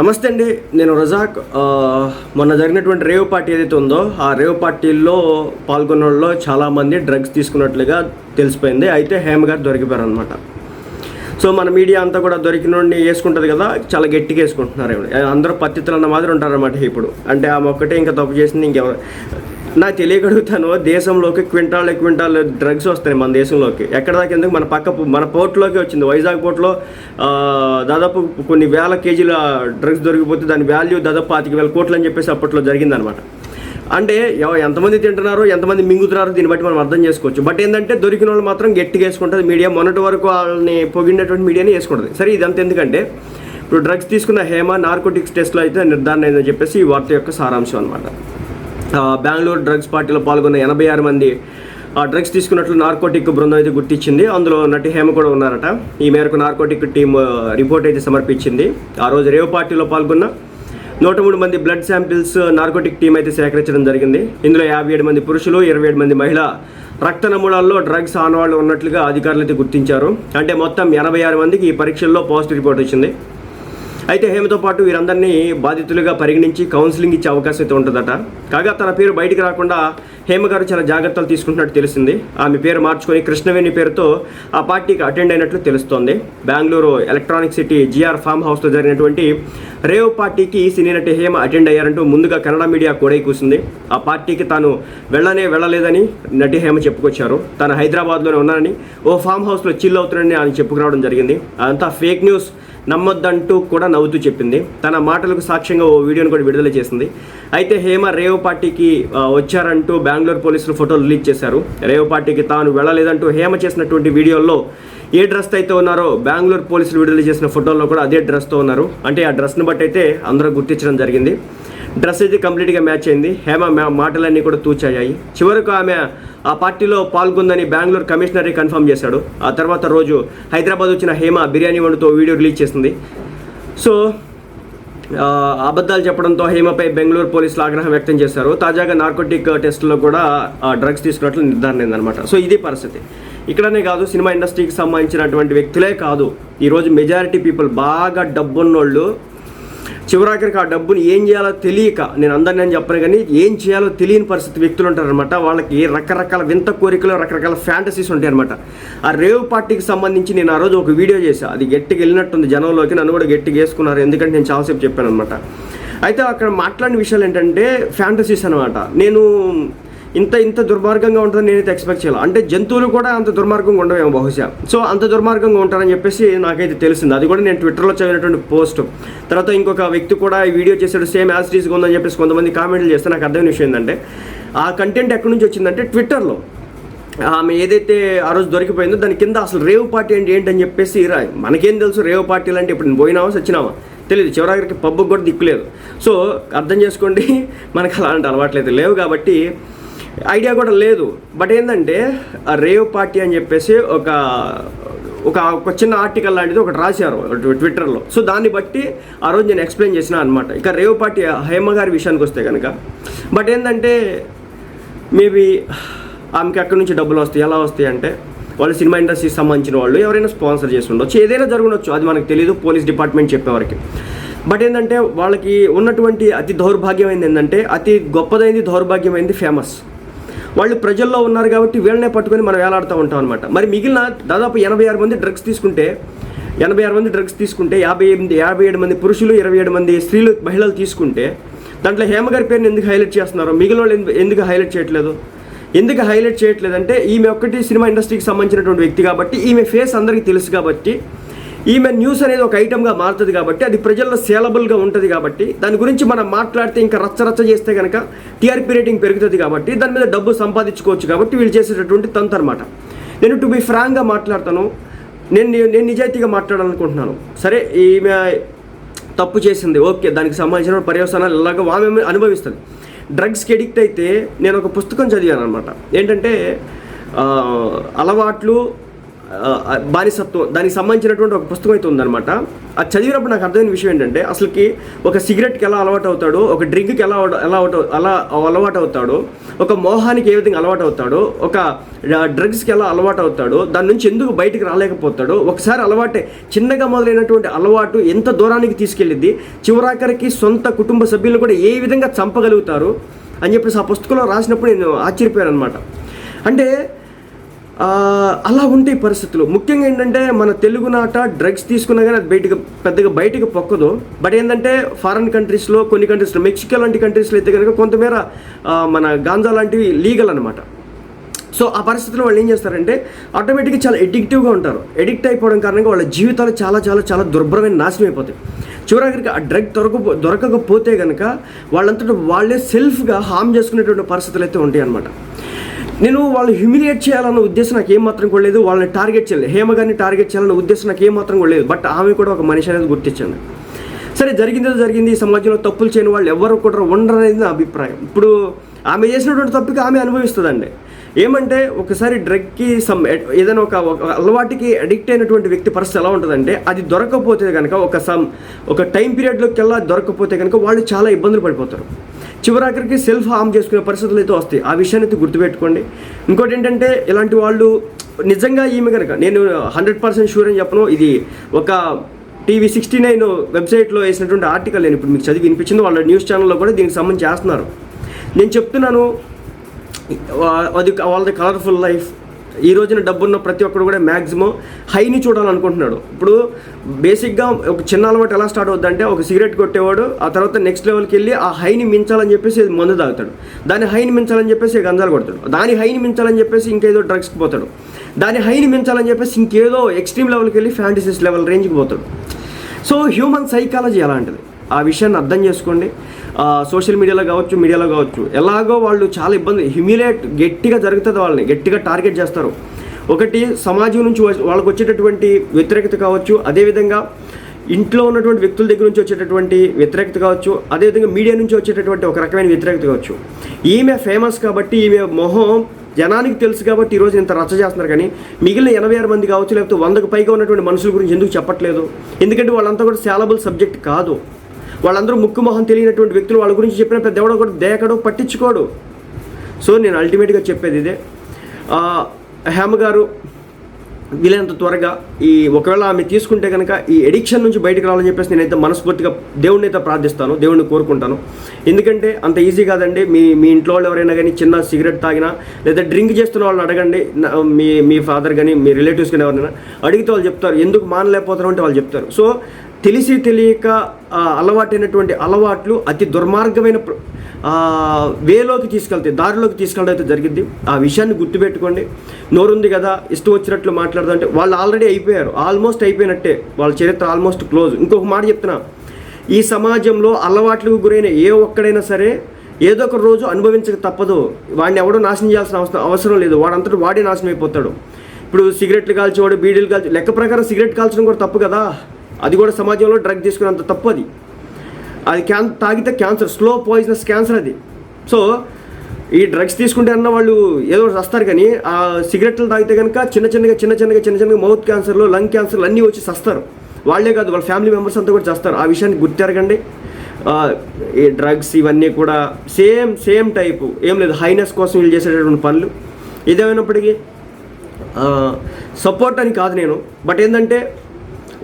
నమస్తే అండి నేను రజాక్. మొన్న జరిగినటువంటి రేవ్ పార్టీ ఏదైతే ఉందో ఆ రేవ్ పార్టీల్లో పాల్గొన్న వాళ్ళలో చాలామంది డ్రగ్స్ తీసుకున్నట్లుగా తెలిసిపోయింది. అయితే హేమ గారు దొరికిపోయారు అనమాట సో మన మీడియా అంతా కూడా దొరికిన వేసుకుంటుంది కదా చాలా గట్టిగా వేసుకుంటున్నారు అందరూ పత్తితులు అన్న మాదిరి ఉంటారన్నమాట ఇప్పుడు. అంటే ఆమె ఒక్కటే ఇంకా తప్పు చేసింది ఇంకెవరు నాకు తెలియగలుగుతాను దేశంలోకి క్వింటాల్ క్వింటాల్ డ్రగ్స్ వస్తాయి మన దేశంలోకి. ఎక్కడ దాకా ఎందుకు? మన పక్క మన పోర్ట్లోకి వచ్చింది. వైజాగ్ పోర్ట్లో దాదాపు కొన్ని వేల కేజీల డ్రగ్స్ దొరికిపోతే దాని వాల్యూ దాదాపు పాతిక వేల కోట్లు అని చెప్పేసి అప్పట్లో జరిగిందనమాట అంటే ఎంతమంది తింటున్నారు ఎంతమంది మింగుతున్నారో దీన్ని బట్టి మనం అర్థం చేసుకోవచ్చు. బట్ ఏంటంటే దొరికిన వాళ్ళు మాత్రం గట్టిగా వేసుకుంటుంది మీడియా. మొన్నటి వరకు వాళ్ళని పొగిడినటువంటి మీడియాని వేసుకుంటుంది సరే ఇదంతా ఎందుకంటే ఇప్పుడు డ్రగ్స్ తీసుకున్న హేమ నార్కోటిక్స్ టెస్ట్లో అయితే నిర్ధారణ అయిందని చెప్పేసి ఈ వార్త యొక్క సారాంశం అనమాట బెంగళూరు డ్రగ్స్ పార్టీలో పాల్గొన్న ఎనభై ఆరు మంది ఆ డ్రగ్స్ తీసుకున్నట్లు నార్కోటిక్ బృందం అయితే గుర్తించింది. అందులో నటి హేమ కూడా ఉన్నారట. ఈ మేరకు నార్కోటిక్ టీం రిపోర్ట్ అయితే సమర్పించింది. ఆ రోజు రేవ్ పార్టీలో పాల్గొన్న నూట మూడు మంది బ్లడ్ శాంపిల్స్ నార్కోటిక్ టీం అయితే సేకరించడం జరిగింది. ఇందులో యాభై ఏడు మంది పురుషులు ఇరవై ఏడు మంది మహిళ. రక్త నమూనాల్లో డ్రగ్స్ ఆనవాళ్ళు ఉన్నట్లుగా అధికారులు అయితే గుర్తించారు. అంటే మొత్తం ఎనభై ఆరు మందికి ఈ పరీక్షల్లో పాజిటివ్ రిపోర్ట్ వచ్చింది. అయితే హేమతో పాటు వీరందరినీ బాధితులుగా పరిగణించి కౌన్సిలింగ్ ఇచ్చే అవకాశం అయితే ఉంటుందట. కాగా తన పేరు బయటికి రాకుండా హేమ గారు చాలా జాగ్రత్తలు తీసుకుంటున్నట్టు తెలిసింది. ఆమె పేరు మార్చుకొని కృష్ణవేణి పేరుతో ఆ పార్టీకి అటెండ్ అయినట్లు తెలుస్తోంది. Bengaluru electronic city GR farm హౌస్లో జరిగినటువంటి రేవ్ పార్టీకి సినీ నటి హేమ అటెండ్ అయ్యారంటూ ముందుగా కన్నడ మీడియా కూడా కూసింది. ఆ పార్టీకి తాను వెళ్ళనే వెళ్ళలేదని నటి హేమ చెప్పుకొచ్చారు. తాను హైదరాబాద్లోనే ఉన్నానని ఓ ఫామ్ హౌస్లో చిల్ అవుతున్నానని ఆయన చెప్పుకురావడం జరిగింది. అదంతా ఫేక్ న్యూస్. నమ్మొద్దంటూ కూడా నవ్వుతూ చెప్పింది. తన మాటలకు సాక్ష్యంగా ఓ వీడియోను కూడా విడుదల చేసింది. అయితే హేమ రేవ్ పార్టీకి వచ్చారంటూ బెంగళూరు పోలీసులు ఫోటోలు రిలీజ్ చేశారు. రేవ్ పార్టీకి తాను వెళ్ళలేదంటూ హేమ చేసినటువంటి వీడియోల్లో ఏ డ్రెస్ అయితే ఉన్నారో బెంగళూరు పోలీసులు విడుదల చేసిన ఫోటోల్లో కూడా అదే డ్రెస్తో ఉన్నారు. అంటే ఆ డ్రెస్ని బట్టి అయితే అందరూ గుర్తించడం జరిగింది. డ్రెస్ అయితే కంప్లీట్గా మ్యాచ్ అయింది. హేమ మా మాటలన్నీ కూడా తూచాయి. చివరకు ఆమె ఆ పార్టీలో పాల్గొందని బెంగళూరు కమిషనరీ కన్ఫర్మ్ చేశాడు. ఆ తర్వాత రోజు హైదరాబాద్ వచ్చిన హేమ బిర్యానీ వండుతో వీడియో రిలీజ్ చేసింది. సో అబద్ధాలు చెప్పడంతో హేమపై బెంగళూరు పోలీసులు ఆగ్రహం వ్యక్తం చేశారు. తాజాగా నార్కోటిక్ టెస్టులో కూడా ఆ డ్రగ్స్ తీసుకున్నట్లు నిర్ధారణ అయిందనమాట సో ఇది పరిస్థితి. ఇక్కడనే కాదు సినిమా ఇండస్ట్రీకి సంబంధించినటువంటి వ్యక్తులే కాదు. ఈరోజు మెజారిటీ పీపుల్ బాగా డబ్బున్నోళ్ళు చివరాఖరికి ఆ డబ్బుని ఏం చేయాలో తెలియక నేను అందరిని నేను చెప్పను కానీ ఏం చేయాలో తెలియని పరిస్థితి వ్యక్తులు ఉంటారనమాట వాళ్ళకి రకరకాల వింత కోరికలు రకరకాల ఫ్యాంటసీస్ ఉంటాయి అనమాట ఆ రేవ్ పార్టీకి సంబంధించి నేను ఆ రోజు ఒక వీడియో చేశా. అది గట్టికి వెళ్ళినట్టుంది జనంలోకి. నన్ను కూడా గట్టిగా వేసుకున్నారు. ఎందుకంటే నేను చాలాసేపు చెప్పాను అనమాట అయితే అక్కడ మాట్లాడిన విషయాలు ఏంటంటే ఫ్యాంటసీస్ అనమాట నేను ఇంత ఇంత దుర్మార్గంగా ఉంటుందని నేనైతే ఎక్స్పెక్ట్ చేయాలి అంటే జంతువులు కూడా అంత దుర్మార్గంగా ఉండవేమో బహుశా. సో అంత దుర్మార్గంగా ఉంటారని చెప్పేసి నాకైతే తెలిసింది. అది కూడా నేను ట్విట్టర్లో చదివినటువంటి పోస్ట్. తర్వాత ఇంకొక వ్యక్తి కూడా ఈ వీడియో చేశాడు సేమ్ యాస్టీస్గా ఉందని చెప్పేసి కొంతమంది కామెంట్లు చేస్తే నాకు అర్థమైన విషయం ఏంటంటే ఆ కంటెంట్ ఎక్కడి నుంచి వచ్చిందంటే ట్విట్టర్లో ఆమె ఏదైతే ఆ రోజు దొరికిపోయిందో దాని కింద అసలు రేవ్ పార్టీ అంటే ఏంటని చెప్పేసి రా మనకేం తెలుసు రేవ్ పార్టీలు అంటే ఇప్పుడు నేను పోయినావా సచ్చినావా? తెలియదు చివరికి పబ్బు కూడా దిక్కులేదు. సో అర్థం చేసుకోండి మనకు అలాంటి అలవాట్లయితే లేవు కాబట్టి ఐడియా కూడా లేదు. బట్ ఏంటంటే ఆ రేవ్ పార్టీ అని చెప్పేసి ఒక ఒక ఒక చిన్న ఆర్టికల్ లాంటిది ఒకటి రాశారు ట్విట్టర్లో. సో దాన్ని బట్టి ఆ రోజు నేను ఎక్స్ప్లెయిన్ చేసిన అనమాట ఇక రేవ్ పార్టీ హేమ గారి విషయానికి వస్తే కనుక బట్ ఏంటంటే మేబీ ఆమెకి అక్కడి నుంచి డబ్బులు వస్తాయి. ఎలా వస్తాయి అంటే వాళ్ళు సినిమా ఇండస్ట్రీకి సంబంధించిన వాళ్ళు ఎవరైనా స్పాన్సర్ చేసి ఉండొచ్చు. ఏదైనా జరుగునొచ్చు. అది మనకు తెలియదు పోలీస్ డిపార్ట్మెంట్ చెప్పేవారికి బట్ ఏంటంటే వాళ్ళకి ఉన్నటువంటి అతి దౌర్భాగ్యమైంది ఏంటంటే అతి గొప్పదైంది దౌర్భాగ్యమైంది ఫేమస్. వాళ్ళు ప్రజల్లో ఉన్నారు కాబట్టి వీళ్ళనే పట్టుకొని మనం వేలాడుతూ ఉంటాం అనమాట మరి మిగిలిన దాదాపు ఎనభై ఆరు మంది డ్రగ్స్ తీసుకుంటే ఎనభై ఆరు మంది డ్రగ్స్ తీసుకుంటే యాభై ఎనిమిది యాభై ఏడు మంది పురుషులు ఇరవై ఏడు మంది స్త్రీలు మహిళలు తీసుకుంటే దాంట్లో హేమగారి పేరుని ఎందుకు హైలైట్ చేస్తున్నారు? మిగిలిన వాళ్ళు ఎందుకు హైలైట్ చేయట్లేదు? ఎందుకు హైలైట్ చేయట్లేదంటే ఈమె ఒక్కటి సినిమా ఇండస్ట్రీకి సంబంధించినటువంటి వ్యక్తి కాబట్టి ఈమె ఫేస్ అందరికీ తెలుసు కాబట్టి ఈమె న్యూస్ అనేది ఒక ఐటమ్గా మారుతుంది కాబట్టి అది ప్రజల్లో సేలబుల్గా ఉంటుంది కాబట్టి దాని గురించి మనం మాట్లాడితే ఇంకా రచ్చ రచ్చ చేస్తే కనుక టీఆర్పీ రేటింగ్ పెరుగుతుంది కాబట్టి దాని మీద డబ్బు సంపాదించుకోవచ్చు కాబట్టి వీళ్ళు చేసేటటువంటి తంతు అనమాట నేను టు బి ఫ్రాంక్గా మాట్లాడతాను. నేను నేను నిజాయితీగా మాట్లాడాలనుకుంటున్నాను. సరే ఈమె తప్పు చేసింది ఓకే దానికి సంబంధించిన పర్యవసానాలు ఇలాగ ఆమె అనుభవిస్తుంది. డ్రగ్స్కి ఎడిక్ట్ అయితే నేను ఒక పుస్తకం చదివాను అనమాట ఏంటంటే అలవాట్లు బానిసత్వం దానికి సంబంధించినటువంటి ఒక పుస్తకం అయితే ఉందన్నమాట. అది చదివినప్పుడు నాకు అర్థమైన విషయం ఏంటంటే అసలుకి ఒక సిగరెట్కి ఎలా అలవాటు అవుతాడో ఒక డ్రింక్కి ఎలా ఎలా అవుట- అలా అలవాటు అవుతాడో ఒక మోహానికి ఏ విధంగా అలవాటు అవుతాడో ఒక డ్రగ్స్కి ఎలా అలవాటు అవుతాడో దాని నుంచి ఎందుకు బయటికి రాలేకపోతాడో ఒకసారి అలవాటే చిన్నగా మొదలైనటువంటి అలవాటు ఎంత దూరానికి తీసుకెళ్ళిద్ది చివరాఖరికి సొంత కుటుంబ సభ్యులను కూడా ఏ విధంగా చంపగలుగుతారు అని చెప్పేసి ఆ పుస్తకంలో రాసినప్పుడు నేను ఆశ్చర్యపోయాను అనమాట అంటే అలా ఉంటాయి పరిస్థితులు. ముఖ్యంగా ఏంటంటే మన తెలుగు నాట డ్రగ్స్ తీసుకున్నా కానీ అది బయటకు పెద్దగా బయటకు పొక్కదు. బట్ ఏంటంటే ఫారెన్ కంట్రీస్లో కొన్ని కంట్రీస్లో మెక్సికో లాంటి కంట్రీస్లో అయితే కనుక కొంతమేర మన గాంజా లాంటివి లీగల్ అనమాట సో ఆ పరిస్థితిలో వాళ్ళు ఏం చేస్తారంటే ఆటోమేటిక్గా చాలా ఎడిక్టివ్గా ఉంటారు. ఎడిక్ట్ అయిపోవడం కారణంగా వాళ్ళ జీవితాలు చాలా చాలా చాలా దుర్భరమైన నాశనం అయిపోతాయి. చివరికి ఆ డ్రగ్ దొరక దొరకకపోతే కనుక వాళ్ళంతటా వాళ్ళే సెల్ఫ్గా హామ్ చేసుకునేటువంటి పరిస్థితులు అయితే ఉంటాయి అనమాట నేను వాళ్ళు హ్యూమిలియేట్ చేయాలన్న ఉద్దేశం నాకు ఏమాత్రం కూడా లేదు. వాళ్ళని టార్గెట్ చేయలేదు హేమ గారిని టార్గెట్ చేయాలన్న ఉద్దేశం నాకు ఏమాత్రం కూడా లేదు. బట్ ఆమె కూడా ఒక మనిషి అనేది గుర్తించాను సరే జరిగిందో జరిగింది. ఈ సమాజంలో తప్పులు చేయని వాళ్ళు ఎవరు కూడా ఉండరు అనేది నా అభిప్రాయం. ఇప్పుడు ఆమె చేసినటువంటి తప్పుకి ఆమె అనుభవిస్తుందండి. ఏమంటే ఒకసారి డ్రగ్కి సమ్ ఏదైనా ఒక ఒక అలవాటుకి అడిక్ట్ అయినటువంటి వ్యక్తి పరిస్థితి ఎలా ఉంటుందంటే అది దొరకకపోతే కనుక ఒక సమ్ ఒక టైం పీరియడ్లోకి వెళ్ళా దొరకకపోతే కనుక వాళ్ళు చాలా ఇబ్బందులు పడిపోతారు. చివరాఖరికి సెల్ఫ్ హామ్ చేసుకునే పరిస్థితులు అయితే వస్తాయి. ఆ విషయాన్ని అయితే గుర్తుపెట్టుకోండి. ఇంకోటి ఏంటంటే ఇలాంటి వాళ్ళు నిజంగా ఈమె కనుక నేను హండ్రెడ్ పర్సెంట్ షూర్ అని చెప్పను. ఇది ఒక టీవీ సిక్స్టీ నైన్ వెబ్సైట్లో వేసినటువంటి ఆర్టికల్ నేను ఇప్పుడు మీకు చదివి వినిపించింది. వాళ్ళ న్యూస్ ఛానల్లో కూడా దీనికి సంబంధించి చేస్తున్నారు. నేను చెప్తున్నాను అది వాళ్ళది కలర్ఫుల్ లైఫ్ ఈ రోజున డబ్బున్న ప్రతి ఒక్కరు కూడా మ్యాక్సిమం హైని చూడాలనుకుంటున్నాడు. ఇప్పుడు బేసిక్గా ఒక చిన్న అలవాటు ఎలా స్టార్ట్ అవుద్దంటే ఒక సిగరెట్ కొట్టేవాడు ఆ తర్వాత నెక్స్ట్ లెవెల్కి వెళ్ళి ఆ హైని మించాలని చెప్పేసి మందు తాగుతాడు. దాని హైని మించాలని చెప్పేసి గంజాలు కొడతాడు. దాని హైని మించాలని చెప్పేసి ఇంకేదో డ్రగ్స్కి పోతాడు. దాని హైని మించాలని చెప్పేసి ఇంకేదో ఎక్స్ట్రీమ్ లెవెల్కి వెళ్ళి ఫ్యాంటసీస్ లెవెల్ రేంజ్కి పోతాడు. సో హ్యూమన్ సైకాలజీ అలాంటిది ఆ విషయాన్ని అర్థం చేసుకోండి. సోషల్ మీడియాలో కావచ్చు మీడియాలో కావచ్చు. ఎలాగో వాళ్ళు చాలా ఇబ్బంది హ్యూమిలేట్ గట్టిగా జరుగుతుంది వాళ్ళని గట్టిగా టార్గెట్ చేస్తారు. ఒకటి సమాజం నుంచి వాళ్ళకు వచ్చేటటువంటి వ్యతిరేకత కావచ్చు అదేవిధంగా ఇంట్లో ఉన్నటువంటి వ్యక్తుల దగ్గర నుంచి వచ్చేటటువంటి వ్యతిరేకత కావచ్చు అదేవిధంగా మీడియా నుంచి వచ్చేటటువంటి ఒక రకమైన వ్యతిరేకత కావచ్చు. ఈమె ఫేమస్ కాబట్టి ఈమె మొహం జనానికి తెలుసు కాబట్టి ఈరోజు ఇంత రచ్చ చేస్తున్నారు కానీ మిగిలిన ఎనభై ఆరు మంది కావచ్చు లేకపోతే వందకు పైగా ఉన్నటువంటి మనుషుల గురించి ఎందుకు చెప్పట్లేదు? ఎందుకంటే వాళ్ళంతా కూడా సేలబుల్ సబ్జెక్ట్ కాదు. వాళ్ళందరూ ముక్కు మొహం తెలియనటువంటి వ్యక్తులు వాళ్ళ గురించి చెప్పిన పెద్ద ఎవడో కూడా దేకడు పట్టించుకోడు. సో నేను అల్టిమేట్గా చెప్పేది ఇదే. హేమ గారు వీలైనంత త్వరగా ఈ ఒకవేళ ఆమె తీసుకుంటే కనుక ఈ ఎడిక్షన్ నుంచి బయటకు రావాలని చెప్పేసి నేనైతే మనస్ఫూర్తిగా దేవుడిని అయితే ప్రార్థిస్తాను దేవుడిని కోరుకుంటాను. ఎందుకంటే అంత ఈజీ కాదండి. మీ మీ ఇంట్లో వాళ్ళు ఎవరైనా కానీ చిన్న సిగరెట్ తాగినా లేదా డ్రింక్ చేస్తున్న వాళ్ళని అడగండి. మీ మీ ఫాదర్ కానీ మీ రిలేటివ్స్ కానీ ఎవరైనా అడిగితే వాళ్ళు చెప్తారు. ఎందుకు మానలేకపోతారు అంటే వాళ్ళు చెప్తారు. సో తెలిసి తెలియక అలవాటైనటువంటి అలవాట్లు అతి దుర్మార్గమైన వేలోకి తీసుకెళ్తే దారిలోకి తీసుకెళ్ళడం అయితే జరిగింది. ఆ విషయాన్ని గుర్తుపెట్టుకోండి. నోరుంది కదా ఇష్టం వచ్చినట్లు మాట్లాడదంటే వాళ్ళు ఆల్రెడీ అయిపోయారు. ఆల్మోస్ట్ అయిపోయినట్టే. వాళ్ళ చరిత్ర ఆల్మోస్ట్ క్లోజ్. ఇంకొక మాట చెప్తున్నా. ఈ సమాజంలో అలవాట్లకు గురైన ఏ ఒక్కడైనా సరే ఏదో ఒక రోజు అనుభవించక తప్పదు. వాడిని ఎవడో నాశనం చేయాల్సిన అవసరం అవసరం లేదు. వాడంతటా వాడే నాశనం అయిపోతాడు. ఇప్పుడు సిగరెట్లు కాల్చేవాడు బీడీలు కాల్చి లెక్క ప్రకారం సిగరెట్ కాల్చడం కూడా తప్పు కదా. అది కూడా సమాజంలో డ్రగ్ తీసుకున్నంత తప్పు అది. అది క్యాన్ తాగితే క్యాన్సర్ స్లో పాయిజనస్ క్యాన్సర్ అది. సో ఈ డ్రగ్స్ తీసుకుంటే అన్న వాళ్ళు ఏదో ఒకటి వస్తారు కానీ ఆ సిగరెట్లు తాగితే కనుక చిన్న చిన్నగా చిన్న చిన్నగా చిన్న చిన్నగా మౌత్ క్యాన్సర్లు లంగ్ క్యాన్సర్లు అన్నీ వచ్చి సస్తారు వాళ్ళే కాదు వాళ్ళ ఫ్యామిలీ మెంబర్స్ అంతా కూడా చేస్తారు. ఆ విషయాన్ని గుర్తెరగండి. ఈ డ్రగ్స్ ఇవన్నీ కూడా సేమ్ సేమ్ టైపు. ఏం లేదు హైనెస్ కోసం వీళ్ళు చేసేటటువంటి పనులు. ఇదేమైనప్పటికీ సపోర్ట్ అని కాదు నేను. బట్ ఏంటంటే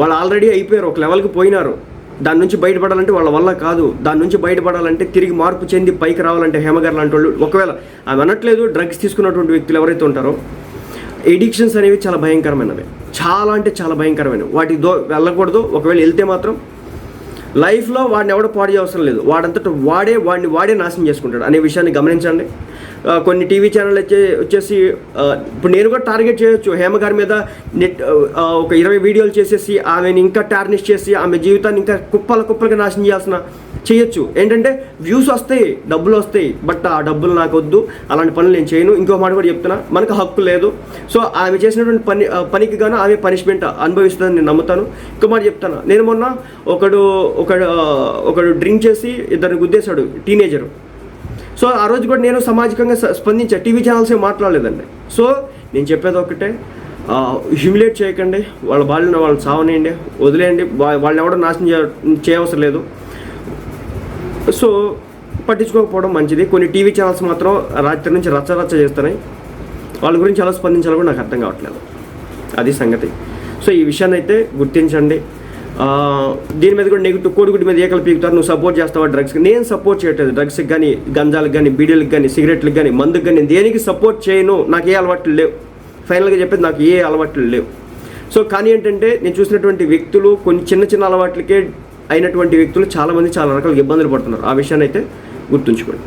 వాళ్ళు ఆల్రెడీ అయిపోయారు ఒక లెవెల్కి పోయినారు. దాని నుంచి బయటపడాలంటే వాళ్ళ వల్ల కాదు. దాని నుంచి బయటపడాలంటే తిరిగి మార్పు చెంది పైకి రావాలంటే హేమగారు లాంటి వాళ్ళు ఒకవేళ ఆమె అనట్లేదు డ్రగ్స్ తీసుకున్నటువంటి వ్యక్తులు ఎవరైతే ఉంటారో ఎడిక్షన్స్ అనేవి చాలా భయంకరమైనవి. చాలా అంటే చాలా భయంకరమైనవి. వాటి దో వెళ్ళకూడదు. ఒకవేళ వెళ్తే మాత్రం లైఫ్లో వాడిని ఎవడో పాడు అవసరం లేదు. వాడంతట వాడే వాడిని వాడే నాశనం చేసుకుంటాడు. అనే విషయాన్ని గమనించండి. కొన్ని టీవీ ఛానల్ వచ్చే వచ్చేసి ఇప్పుడు నేను కూడా టార్గెట్ చేయొచ్చు. హేమ గారి మీద నెట్ ఒక ఇరవై వీడియోలు చేసేసి ఆమెను ఇంకా టార్నిష్ చేసి ఆమె జీవితాన్ని ఇంకా కుప్పల కుప్పలుగా నాశనం చేయాల్సిన చేయొచ్చు. ఏంటంటే వ్యూస్ వస్తాయి డబ్బులు వస్తాయి బట్ ఆ డబ్బులు నాకు వద్దు. అలాంటి పనులు నేను చేయను. ఇంకో మాట కూడా చెప్తున్నా మనకు హక్కు లేదు. సో ఆమె చేసినటువంటి పని పనికి గాను ఆమె పనిష్మెంట్ అనుభవిస్తుందని నేను నమ్ముతాను. ఇంకో మాట చెప్తాను నేను మొన్న ఒకడు ఒకడు ఒకడు డ్రింక్ చేసి ఇద్దరిని గుద్దేశాడు టీనేజరు. సో ఆ రోజు కూడా నేను సామాజికంగా స్పందించా. టీవీ ఛానల్స్ ఏం మాట్లాడలేదండి. సో నేను చెప్పేది ఒకటే హ్యూమిలేట్ చేయకండి. వాళ్ళ బాల్యం వాళ్ళని సావనేయండి. వదిలేయండి. వాళ్ళని ఎవడో నాశనం చేయ చేయవసరం లేదు. సో పట్టించుకోకపోవడం మంచిది. కొన్ని టీవీ ఛానల్స్ మాత్రం రాత్రి నుంచి రచ్చ రచ్చ చేస్తున్నాయి. వాళ్ళ గురించి ఎలా స్పందించాలో కూడా నాకు అర్థం కావట్లేదు. అది సంగతి. సో ఈ విషయాన్ని అయితే గుర్తించండి. దీని మీద కూడా నెగిటివ్ కోడిగుడ్డి మీద ఏకలు పీకుతారు నువ్వు సపోర్ట్ చేస్తావా డ్రగ్స్కి నేను సపోర్ట్ చేయట్లేదు డ్రగ్స్కి కానీ గంజాలకు కానీ బీడీలకు కానీ సిగరెట్లకు కానీ మందుకు కానీ నేను దేనికి సపోర్ట్ చేయను? నాకు ఏ అలవాట్లు లేవు. ఫైనల్గా చెప్పేది నాకు ఏ అలవాట్లు లేవు. సో కానీ ఏంటంటే నేను చూసినటువంటి వ్యక్తులు కొన్ని చిన్న చిన్న అలవాట్లకే అయినటువంటి వ్యక్తులు చాలామంది చాలా రకాల ఇబ్బందులు పడుతున్నారు. ఆ విషయాన్ని అయితే గుర్తుంచుకోండి.